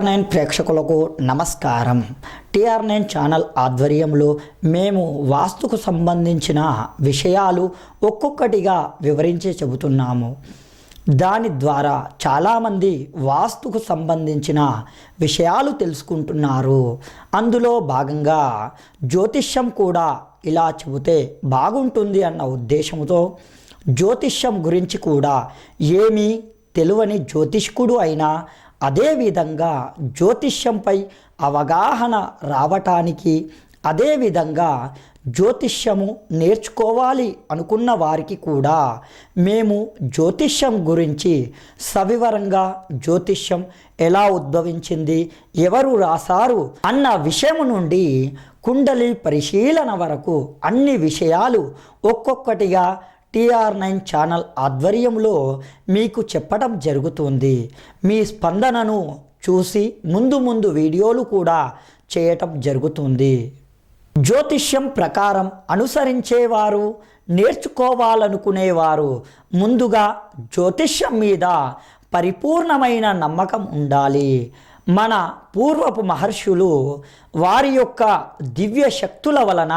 TR nine ప్రేక్షకులకు నమస్కారం. TR nine channel ఆధ్వర్యంలో మేము వాస్తుకు సంబంధించిన విషయాలు ఒక్కొక్కటిగా వివరించి చెబుతున్నాము. దాని ద్వారా చాలామంది వాస్తుకు సంబంధించిన విషయాలు తెలుసుకుంటున్నారు. అందులో భాగంగా జ్యోతిష్యం కూడా ఇలా చెబితే బాగుంటుంది అన్న ఉద్దేశంతో జ్యోతిష్యం గురించి కూడా ఏమీ తెలువని జ్యోతిష్కుడు అయినా అదేవిధంగా జ్యోతిష్యంపై అవగాహన రావటానికి అదేవిధంగా జ్యోతిష్యము నేర్చుకోవాలి అనుకున్న వారికి కూడా మేము జ్యోతిష్యం గురించి సవివరంగా జ్యోతిష్యం ఎలా ఉద్భవించింది ఎవరు రాశారు అన్న విషయం నుండి కుండలి పరిశీలన వరకు అన్ని విషయాలు ఒక్కొక్కటిగా టిఆర్ నైన్ ఛానల్ ఆధ్వర్యంలో మీకు చెప్పడం జరుగుతుంది. మీ స్పందనను చూసి ముందు ముందు వీడియోలు కూడా చేయటం జరుగుతుంది. జ్యోతిష్యం ప్రకారం అనుసరించేవారు నేర్చుకోవాలనుకునేవారు ముందుగా జ్యోతిష్యం మీద పరిపూర్ణమైన నమ్మకం ఉండాలి. మన పూర్వపు మహర్షులు వారి యొక్క దివ్య శక్తుల వలన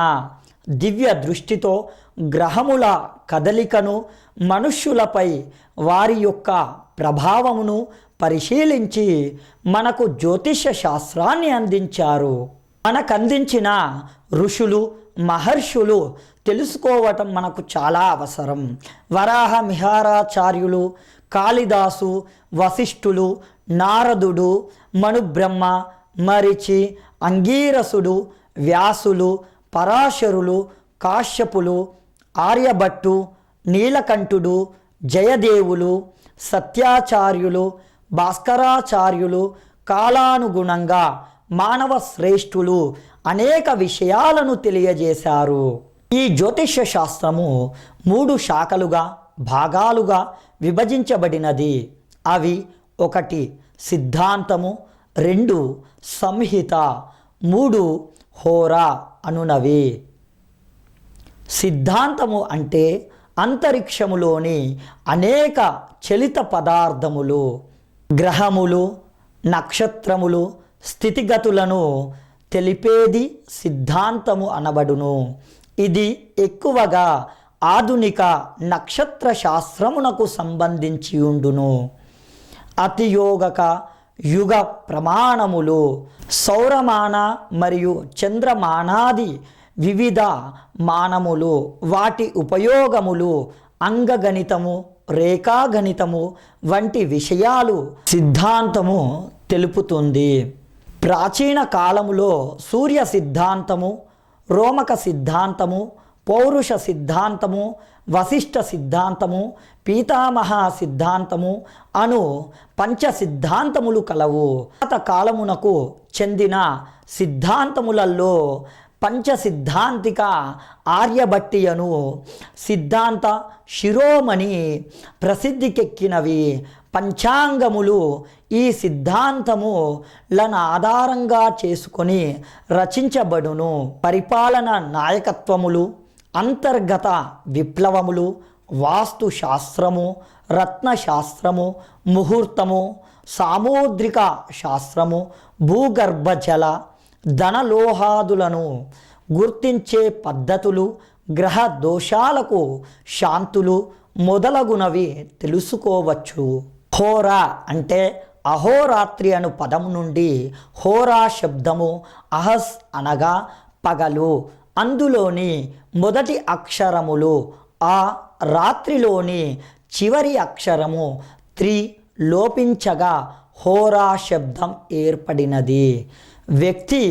దివ్య దృష్టితో గ్రహముల కదలికను మనుష్యులపై వారి యొక్క ప్రభావమును పరిశీలించి మనకు జ్యోతిష శాస్త్రాన్ని అందించారు. మనకందించిన ఋషులు మహర్షులు తెలుసుకోవటం మనకు చాలా అవసరం. వరాహ మిహారాచార్యులు కాళిదాసు వశిష్ఠులు నారదుడు మనుబ్రహ్మ మరిచి అంగీరసుడు వ్యాసులు పరాశరులు కాశ్యపులు ఆర్యభట్టు నీలకంఠుడు జయదేవులు సత్యాచార్యులు భాస్కరాచార్యులు కాలానుగుణంగా మానవ శ్రేష్ఠులు అనేక విషయాలను తెలియజేశారు. ఈ జ్యోతిష్య శాస్త్రము మూడు శాఖలుగా భాగాలుగా విభజించబడినది. అవి ఒకటి సిద్ధాంతము రెండు సంహిత మూడు హోరా. అనునవి. సిద్ధాంతము అంటే అంతరిక్షములోని అనేక చలిత పదార్థములు గ్రహములు నక్షత్రములు స్థితిగతులను తెలిపేది సిద్ధాంతము అనబడును. ఇది ఎక్కువగా ఆధునిక నక్షత్ర శాస్త్రమునకు సంబంధించి ఉండును. అతియోగక యుగ ప్రమాణములు సౌరమాన మరియు చంద్రమానాది వివిధ మానములు వాటి ఉపయోగములు అంగగణితము రేఖాగణితము వంటి విషయాలు సిద్ధాంతము తెలుపుతుంది. ప్రాచీన కాలములో సూర్య సిద్ధాంతము రోమక సిద్ధాంతము పౌరుష సిద్ధాంతము వశిష్ఠ సిద్ధాంతము పీతామహ సిద్ధాంతము అను పంచ సిద్ధాంతములు కలవు. పాత కాలమునకు చెందిన సిద్ధాంతములలో పంచ సిద్ధాంతిక ఆర్యభట్టియను సిద్ధాంత శిరోమణి ప్రసిద్ధికెక్కినవి. పంచాంగములు ఈ సిద్ధాంతములను ఆధారంగా చేసుకొని రచించబడును. పరిపాలన నాయకత్వములు అంతర్గత విప్లవములు వాస్తు శాస్త్రము రత్నశాస్త్రము ముహూర్తము సాముద్రిక శాస్త్రము భూగర్భ జల ధనలోహాదులను గుర్తించే పద్ధతులు గ్రహ దోషాలకు శాంతులు మొదలగునవి తెలుసుకోవచ్చు. హోరా అంటే అహోరాత్రి అను పదం నుండి హోరా శబ్దము అహస్ అనగా పగలు. అందులోని మొదటి అక్షరములు ఆ రాత్రిలోని చివరి అక్షరము త్రి లోపించగా హోరా శబ్దం ఏర్పడినది. వ్యక్తి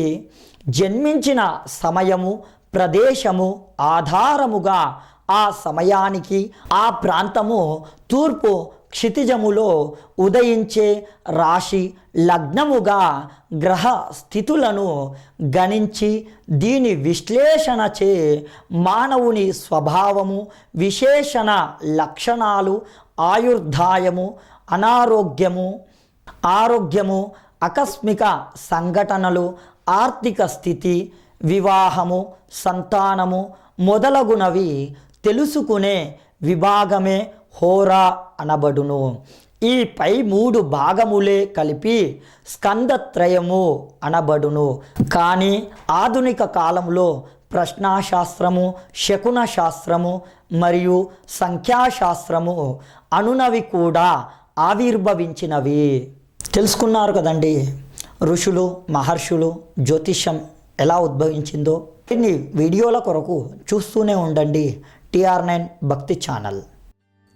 జన్మించిన సమయము ప్రదేశము ఆధారముగా ఆ సమయానికి ఆ ప్రాంతము తూర్పు క్షితిజములో ఉదయించే రాశి లగ్నముగా గ్రహ స్థితులను గణించి దీని విశ్లేషణచే మానవుని స్వభావము విశేషణ లక్షణాలు ఆయుర్ధాయము అనారోగ్యము ఆరోగ్యము ఆకస్మిక సంఘటనలు ఆర్థిక స్థితి వివాహము సంతానము మొదలగునవి తెలుసుకునే విభాగమే హోరా అనబడును. ఈ పై మూడు భాగములే కలిపి స్కందత్రయము అనబడును. కానీ ఆధునిక కాలంలో ప్రశ్నాశాస్త్రము శకున శాస్త్రము మరియు సంఖ్యాశాస్త్రము అనునవి కూడా ఆవిర్భవించినవి. తెలుసుకున్నారు కదండి? ఋషులు మహర్షులు జ్యోతిష్యం ఎలా ఉద్భవించిందో. ఇన్ని వీడియోల కొరకు చూస్తూనే ఉండండి TR nine Bhakti channel.